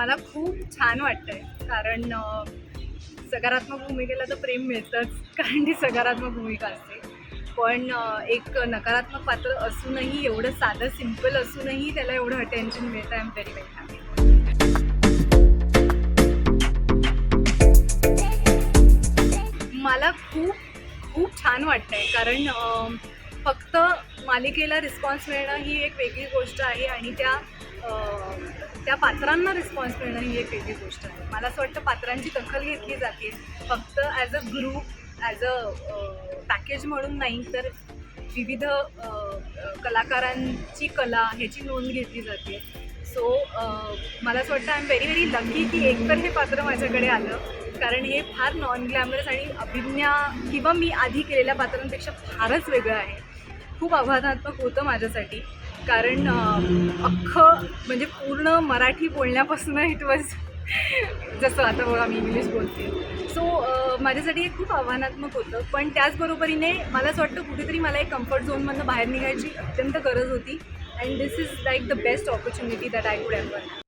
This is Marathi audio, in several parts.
मला खूप छान वाटतंय. कारण सकारात्मक भूमिकेला तर प्रेम मिळतंच कारण ती सकारात्मक भूमिका असते. पण एक नकारात्मक पात्र असूनही एवढं साधं सिंपल असूनही त्याला एवढं अटेन्शन मिळतं I am very very happy मला खूप खूप छान वाटतंय कारण फक्त मालिकेला रिस्पॉन्स मिळणं ही एक वेगळी गोष्ट आहे आणि त्या त्या पात्रांना रिस्पॉन्स मिळणं ही एक वेगळी गोष्ट आहे. मला असं वाटतं पात्रांची दखल घेतली जाते. फक्त as a group as a package म्हणून नाही तर विविध कलाकारांची कला ह्याची नोंद घेतली जाते. सो मला असं वाटतं I am very very lucky की एकतर हे पात्र माझ्याकडे आलं. कारण हे फार नॉन ग्लॅमरस आणि अभिज्ञा किंवा मी आधी केलेल्या पात्रांपेक्षा फारच वेगळं आहे. खूप आव्हानात्मक होतं माझ्यासाठी. कारण अख्खं म्हणजे पूर्ण मराठी बोलण्यापासून इट वॉज जसं आता बघा मी इंग्लिश बोलते. सो माझ्यासाठी हे खूप आव्हानात्मक होतं. पण त्याचबरोबरीने मला असं वाटतं कुठेतरी मला एक कम्फर्ट झोनमधनं बाहेर निघायची अत्यंत गरज होती. And this is like the best opportunity that I would ever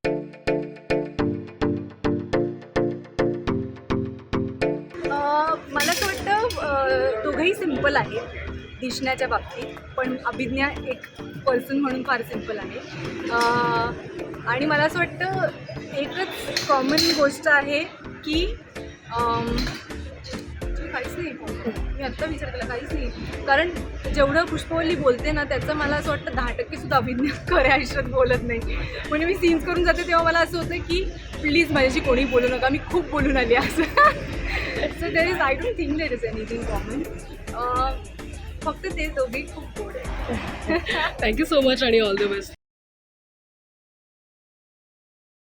मला असं वाटतं दोघंही सिंपल आहे दिसण्याच्या बाबतीत पण अभिज्ञा एक पर्सन म्हणून फार सिंपल आहे. आणि मला असं वाटतं एकच कॉमन गोष्ट आहे की काहीच नाही. मी आत्ता विचार केला काहीच नाही. कारण जेवढं पुष्पवल्ली बोलते ना त्याचं मला असं वाटतं दहा टक्केसुद्धा अभिज्ञा खऱ्या आयुष्यात बोलत नाही. म्हणजे मी सीन्स करून जाते तेव्हा मला असं होतं की प्लीज माझ्याशी कोणी बोलू नका मी खूप बोलून आली असं so there is I don't think there is anything common फक्त ते दोघी खूप गोड आहे थँक्यू सो मच आणि ऑल द बेस्ट